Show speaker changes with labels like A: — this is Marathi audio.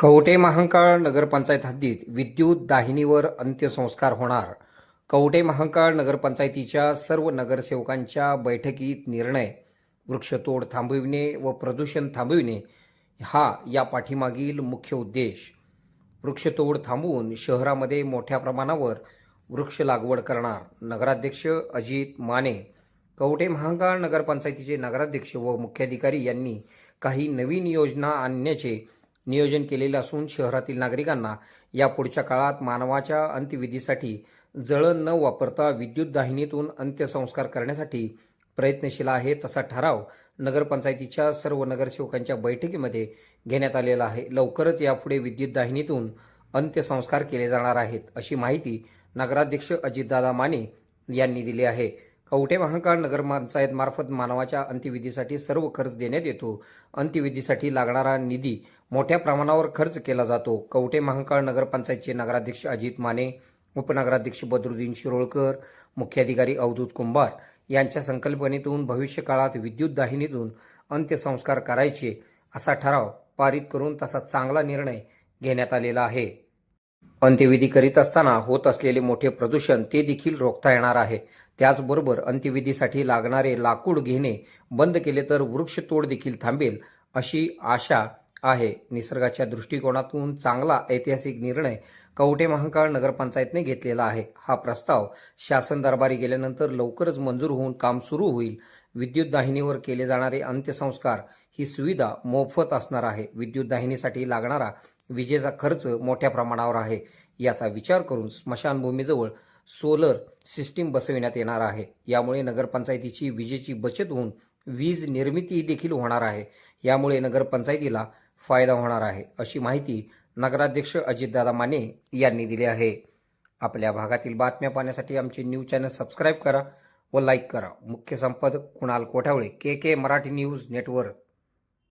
A: कवटे महांकाळ नगरपंचायत हद्दीत विद्युत दाहिनीवर अंत्यसंस्कार होणार. कवटे महांकाळ नगरपंचायतीच्या सर्व नगरसेवकांच्या बैठकीत निर्णय. वृक्षतोड थांबविणे व प्रदूषण थांबविणे हा या पाठीमागील मुख्य उद्देश. वृक्षतोड थांबवून शहरामध्ये मोठ्या प्रमाणावर वृक्ष लागवड करणार नगराध्यक्ष अजित माने. कवटे महांकाळ नगरपंचायतीचे नगराध्यक्ष व मुख्याधिकारी यांनी काही नवीन योजना आणण्याचे नियोजन केलेले असून शहरातील नागरिकांना या पुढच्या काळात मानवाच्या अंत्यविधीसाठी जळण न वापरता विद्युत दाहिनीतून अंत्यसंस्कार करण्यासाठी प्रयत्नशील आहे तसा ठराव नगरपंचायतीच्या सर्व नगरसेवकांच्या बैठकीमध्ये घेण्यात आलेला आहे. लवकरच यापुढे विद्युत दाहिनीतून अंत्यसंस्कार केले जाणार आहेत अशी माहिती नगराध्यक्ष अजितदादा माने यांनी दिली आहे. कवठे महांकाळ नगरपंचायत मार्फत मानवाच्या अंत्यविधीसाठी सर्व खर्च देण्यात येतो. अंत्यविधीसाठी लागणारा निधी मोठ्या प्रमाणावर खर्च केला जातो. कवठे महांकाळ नगरपंचायतचे नगराध्यक्ष अजित माने उपनगराध्यक्ष बदरुद्दीन शिरोळकर मुख्याधिकारी अवधूत कुंभार यांच्या संकल्पनेतून भविष्य काळात विद्युत दाहिनीतून अंत्यसंस्कार करायचे असा ठराव पारित करून तसा चांगला निर्णय घेण्यात आलेला आहे. अंत्यविधी करीत असताना होत असलेले मोठे प्रदूषण ते देखील रोखता येणार आहे. त्याचबरोबर अंत्यविधीसाठी लागणारे लाकूड घेणे बंद केले तर वृक्षतोड देखील थांबेल अशी आशा आहे. निसर्गाच्या दृष्टिकोनातून चांगला ऐतिहासिक निर्णय कवटे महांकाळ नगरपंचायतने घेतलेला आहे. हा प्रस्ताव शासन दरबारी गेल्यानंतर लवकरच मंजूर होऊन काम सुरू होईल. विद्युत दाहिनीवर केले जाणारे अंत्यसंस्कार ही सुविधा मोफत असणार आहे. विद्युत दाहिनीसाठी लागणारा विजेचा खर्च मोठ्या प्रमाणावर आहे. याचा विचार करून स्मशानभूमीजवळ सोलर सिस्टीम बसविण्यात येणार आहे. यामुळे नगरपंचायतीची विजेची बचत होऊन वीज निर्मिती देखील होणार आहे. यामुळे नगरपंचायतीला फायदा होणार आहे अशी माहिती नगराध्यक्ष अजितदादा माने यांनी दिली आहे. आपल्या भागातील बातम्या पाहण्यासाठी आमचे न्यूज चॅनल सबस्क्राईब करा व लाईक करा. मुख्य संपादक Kunal Kothawale K K Marathi news network.